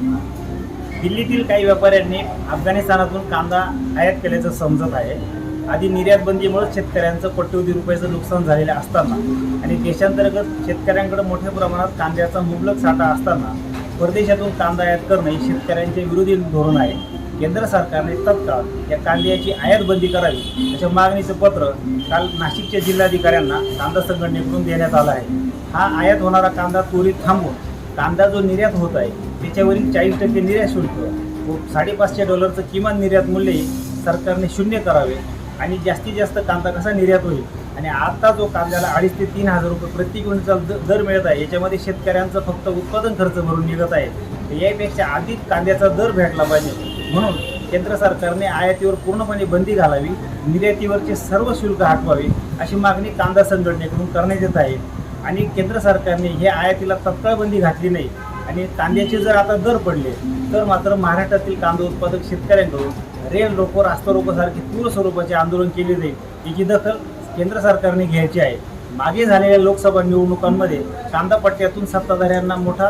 दिल्लीतील काही व्यापाऱ्यांनी अफगाणिस्तानातून कांदा आयात केल्याचं समजत आहे. आधी निर्यात बंदीमुळे शेतकऱ्यांचं कोट्यवधी रुपयाचं नुकसान झालेलं असताना आणि देशांतर्गत शेतकऱ्यांकडे मोठ्या प्रमाणात कांद्याचा मुबलक साठा असताना परदेशातून कांदा आयात करणे हे शेतकऱ्यांचे विरोधी धोरण आहे. केंद्र सरकारने तत्काळ या कांद्याची आयात बंदी करावी अशा मागणीचं पत्र काल नाशिकच्या जिल्हाधिकाऱ्यांना कांदा संघटनेकडून देण्यात आलं आहे. हा आयात होणारा कांदा त्वरित थांबवून कांदा जो निर्यात होत आहे त्याच्यावरील चाळीस टक्के निर्यात शुल्क व साडेपाचशे डॉलरचं किमान निर्यात मूल्य सरकारने शून्य करावे आणि जास्तीत जास्त कांदा कसा निर्यात होईल? आणि आता जो कांद्याला अडीच ते तीन हजार रुपये प्रति क्विंटल दर मिळत आहे याच्यामध्ये शेतकऱ्यांचं फक्त उत्पादन खर्च भरून निघत आहे. यापेक्षा अधिक कांद्याचा दर भेटला पाहिजे. म्हणून केंद्र सरकारने आयातीवर पूर्णपणे बंदी घालावी निर्यातीवरचे सर्व शुल्क हटवावे अशी मागणी कांदा संघटनेकडून करण्यात येत आहे. आणि केंद्र सरकारने हे आयातीला तत्काळ बंदी घातली नाही. आणि कांद्याचे जर आता दर पडले तर मात्र महाराष्ट्रातील कांदा उत्पादक शेतकऱ्यांकडून रेल रोको रास्ता रोकोसारखी तीव्र स्वरूपाचे आंदोलन केले जाईल याची दखल केंद्र सरकारने घ्यायची आहे. मागे झालेल्या लोकसभा निवडणुकांमध्ये कांदा पट्ट्यातून सत्ताधाऱ्यांना मोठा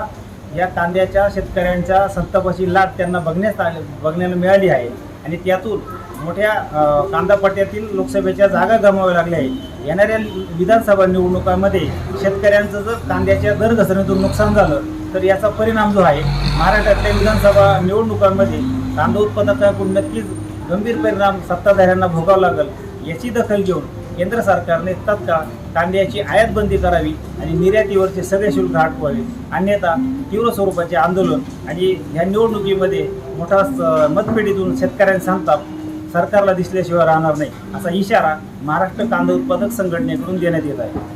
या कांद्याच्या शेतकऱ्यांच्या संतापाची लाट त्यांना बघण्यात आले बघण्याला मिळाली आहे. आणि त्यातून मोठ्या कांदापट्ट्यातील कांदा पट्ट्यातील लोकसभेच्या जागा गमाव्या लागल्या आहेत. येणाऱ्या विधानसभा निवडणुकांमध्ये शेतकऱ्यांचं जर कांद्याच्या दर घसरणीतून नुकसान झालं तर याचा परिणाम जो आहे महाराष्ट्रातल्या विधानसभा निवडणुकांमध्ये कांदा उत्पादकांकडून नक्कीच गंभीर परिणाम सत्ताधाऱ्यांना भोगावं लागेल याची दखल घेऊन केंद्र सरकारने तत्काळ कांद्याची आयात बंदी करावी आणि निर्यातीवरचे सगळे शुल्क हटवावे अन्यथा तीव्र स्वरूपाचे आंदोलन आणि ह्या निवडणुकीमध्ये मोठा स- मतपेढीतून शेतकऱ्यांचा संताप सरकारला दिसल्याशिवाय राहणार नाही असा इशारा महाराष्ट्र कांदा उत्पादक संघटनेकडून देण्यात येत आहे.